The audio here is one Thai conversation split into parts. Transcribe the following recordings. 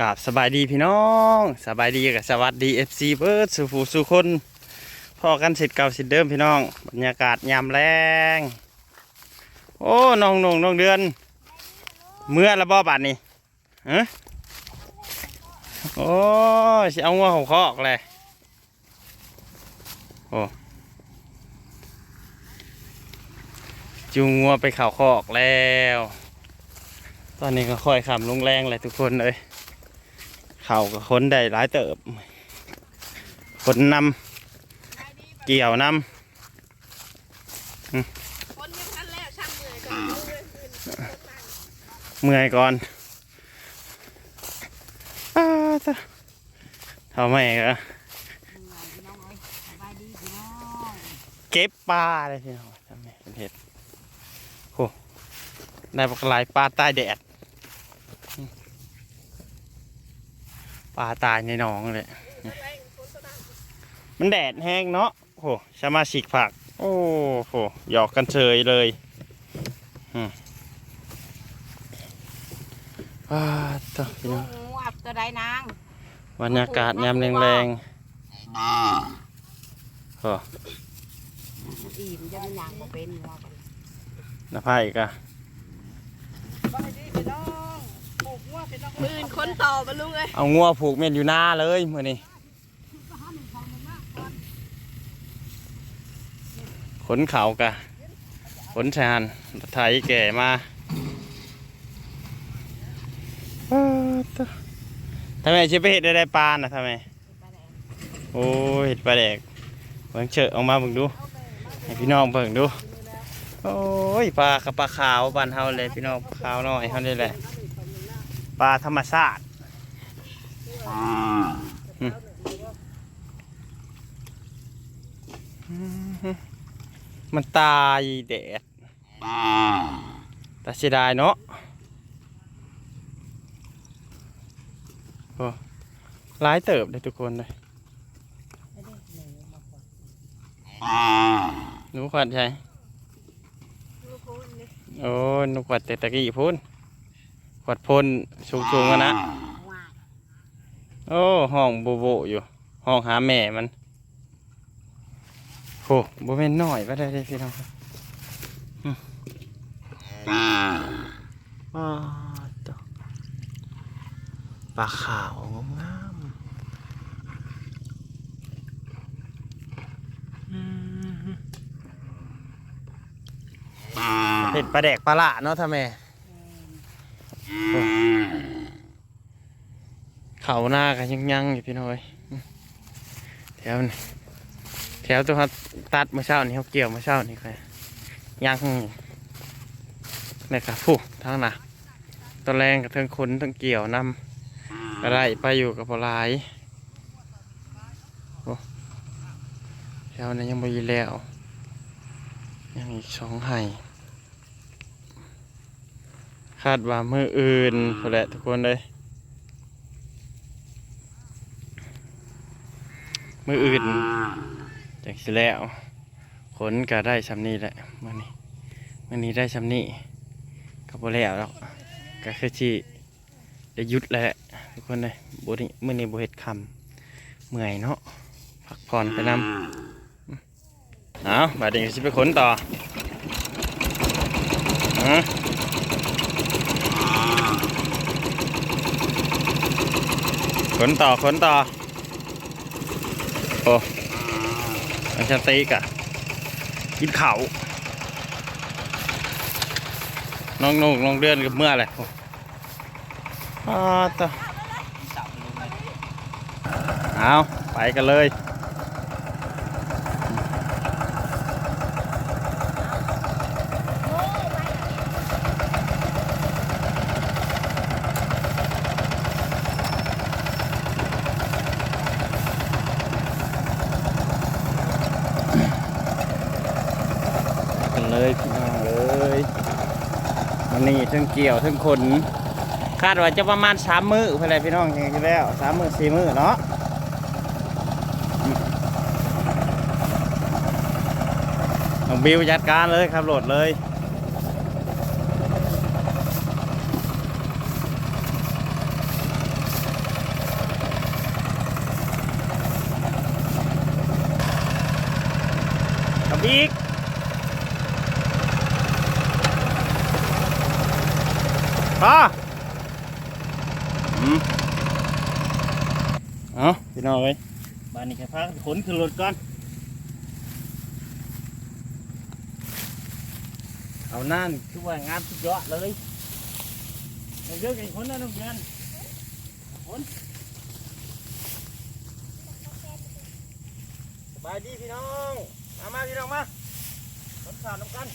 กับสบายดีพี่น้องสบายดีกับสวัสดีเอฟซีเบิร์ดสุฟูสุคนพ่อกันสิทธิ์เก่าสิทธิ์เดิมพี่น้อง บรรยากาศยามแรงโอ้น้องนงน้องเดือน เมื่อละบ่บาดนี่ฮะโอ้สิเอางัวของคอกเลยโอ้จูงงัวไปเข่าคอกแล้ว ตอนนี้ก็ค่อยขำลงแรงเลยทุกคนเลย เขาก็ค้นได้หลายเติบคนนำเกี่ยวนคนยังทันแล้วช่างเหนื่อยก่อนเลยำเมื่อยก่อนท่าแม่ก็เก็บปลาเลยพี่น้องทำแม่เป็นเห็ดโอ้ได้ปลาไหลายปลาใต้แดด ปลาตายในหนองเลยไปคนสนามมันแดดแห้งเนาะโอ้โหสมาชิกผัก โอ้โหหยอกกันเฉยเลยอืมว้าต่อพี่น้องงูอับตัวใดนางบรรยากาศยามแรงๆโอ้อิ่มจะเป็นยางบ่เป็นงัวกันน้าไผ่กะ มื่นคนต่อมาลุงเลยเอางัวผูกเมียนอยู่หน้าเลยมื่อนี้ขนเขากะขนชานรถไถแก่มาทำไมชิไปเห็ดได้ปลาน่ะทำไมโอ้เห็ดปลาแดกเบิ่งเชอะออกมาเบิ่งดูให้พี่น้องเบิ่งดู โอ้ยปลากับปลาขาวบ้านเฮาเลยพี่น้องขาวน้อยเฮานี่แหละ ปลาธรรมชาติอืมมันตายแดดแต่เสียดายเนาะโอ้ร้ายเติบเลยทุกคนเลยหนูขวัดใช่โอ้ยหนูขวัดแต่ตะกี้พูน ขวัดพ่นสูงๆอะนะ โอ้ห้องโบโบอยู่ ห้องหาแม่มันโหโบแม่นน้อยก็ได้เลยพี่น้องครับอืมอ้าวตัวปลาขาวงามๆอืมเห็ดปลาแดกปลาละเนาะท่าแม่ เขาหน้ากันยังยังอยู่พี่น้อยแถวนี้แถวตัวเขาตัดมื่อเช้านี่เขาเกี่ยวมื่อเช้านี่ค่ะยังนี่ครับผู้ทั้งน่ะตัวแรงกับทั้งคนทั้งเกี่ยวนำอะไรไปอยู่กับปลายแถวนี้ยังไม่แล้วยังอีกสองไห่ คาดว่ามืออื่นพอแหละทุกคนเลยมืออื่นจากสิแล้วขนก็ได้ชำนี้แหละมื่อนี้มื่อนี้ได้ชำนี้ก็บ่แล้วแล้วก็คือที่ได้หยุดแล้วแหละทุกคนเลยบุนี้มื่อนี้บุเฮ็ดคำเมื่อยเนาะพักผ่อนไปนำเอาบาดนี้ก็สิไปขนต่อฮะ นต่อขนต่อ โอ้อันชันตีกะกินเขาน้องนุ่งน้องเดือนกับเมื่อไรอ้าต่อเอาไปกันเลย นี่ทั้งเกี่ยวทั้งขนคาดว่าจะประมาณสามมือเพื่อนพี่น้องจริงๆแล้วสามมือสี่มือเนาะน้องบิวจัดการเลยครับโหลดเลยอีก พออืมเอาพี่น้องเลยบ้านนี้แค่พักขนขึ้นรถก่อน เอาหน้านี่คือว่างานสุดยอดเลยเอาเยอะกันคนนะน้องเรียนคนสบายดีพี่น้อง มามาพี่น้องมาคนสานน้ำกัน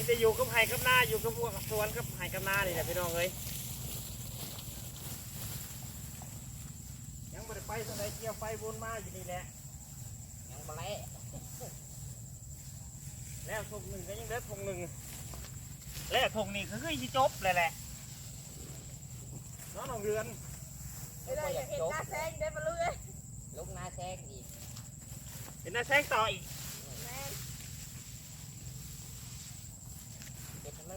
นี่จะอยู่กับไห่กับนาอยู่กับพวกสวนกับไห่กับนานี่แหละพี่น้องเอ้ยยังไม่ได้ไปสักไหนเกี่ยวไฟบนมาอยู่นี่แหละยังบ่แล้วแล้วทงหนึ่งก็ยังเหลือทงหนึ่งแล้วทงนี้คือคือสิจบเลยแหละน้องน้องเรือนไม่ได้อยากเห็นหน้าแซงได้ปะลุงเอ้ยลูกนาแซงอีกเห็นหน้าแซงต่ออีก แม่น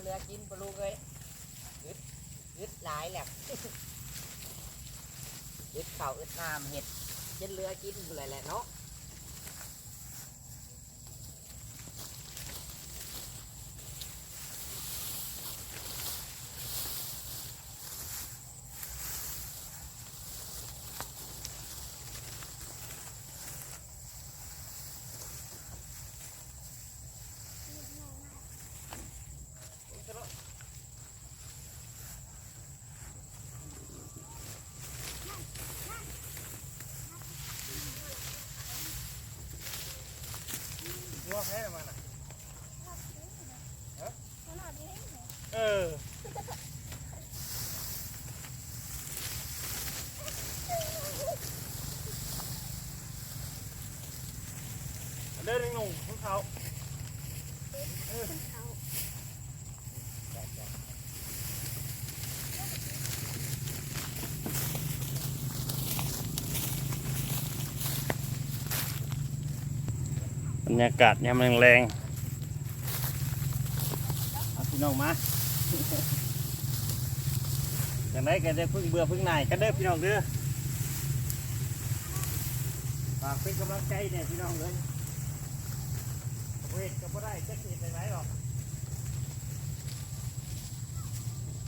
เหลือกินปลาลูกเลยอึดอึดหลายแหละอึดเข่าอึดน้ำเห็ดจนเหลือกินเลยแหละเนาะ งัวแพ้มันอะเออ เดินงงของเขาบรรยากาศยามแรงๆเอาพี่น้องมาอย่างไรก็ได้พึ่งเบื่อพึ่งหน่ายกันเด้อพี่น้องเด้อฝากเป็นกำลังใจเนี่ยพี่น้องเลย เวทก็บ่ได้จะกินไปไหนหรอก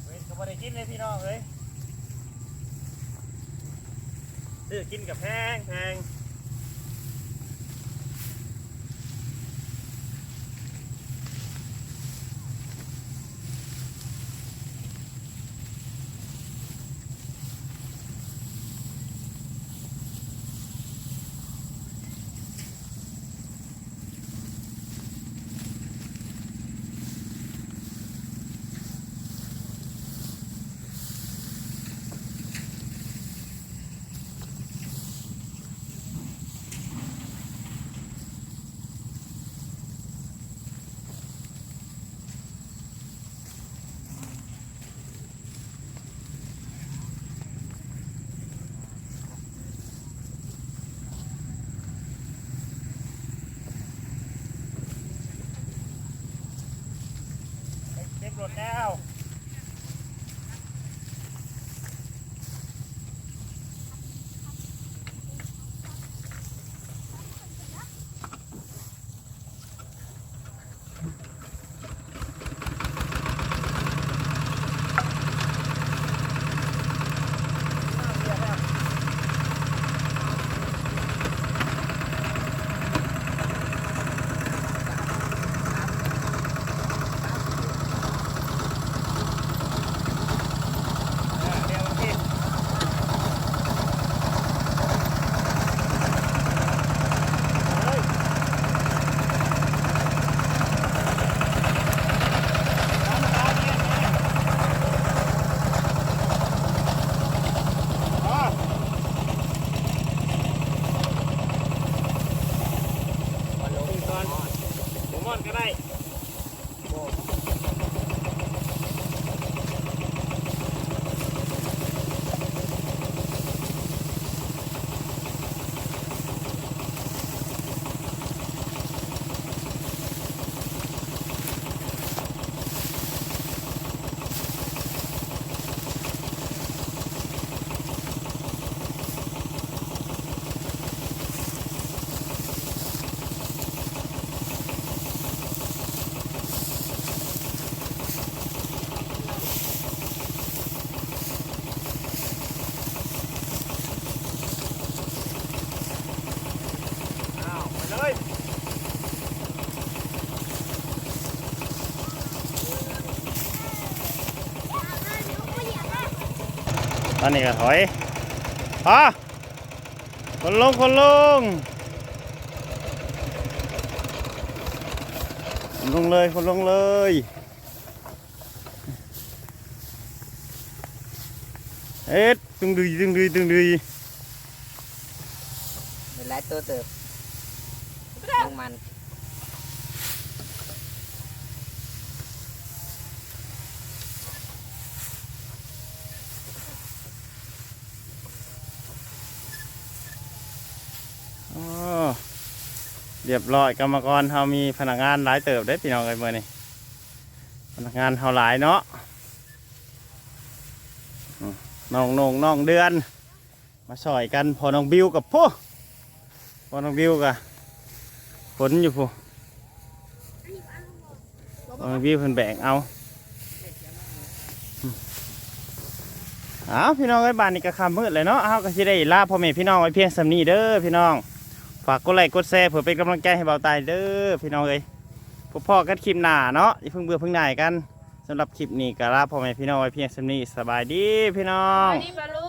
เวทก็บ่ได้กินเลยพี่น้องเลยซื้อกินกับแพงแพง ตอนนี้ก็ถอยพอคนลงคนลงคนลงเลยคนลงเลยเอ๊ะตึงดุยตึงดุยตึงดุย lại tôi từ หลายตัวเติบลงมันอ๋อเรียบร้อยกรรมกรเขามีพนักงานหลายเติบได้อพี่น้องเลยเมื่อนี้พนักงานเขาหลายเนาะอืมน้องนงน้องเดือน มาสอยกันพอน้องบิวกับพ่อพอน้องบิวกับ ฝนอยู่พ่อพอน้องบิวเพิ่นแบ่งเอาอืมเอาพี่น้องไอ้บ้านนี้ก็คำมืดเลยเนาะเอาก็สิได้ลาพ่อแม่พี่น้องไว้เพียงสำนีเด้อพี่น้อง ฝากกดไลค์กดแชร์เพื่อเป็นกำลังใจให้เบาตายเด้อพี่น้องเอ้ยพบพ่อกันคลิปหน้าเนาะอย่าเพิ่งเบื่อเพิ่งหน่ายกันสำหรับคลิปนี้ก็ลาพ่อแม่พี่น้องไว้เพียงสำนีสบายดีพี่น้องนี่ปลาลุ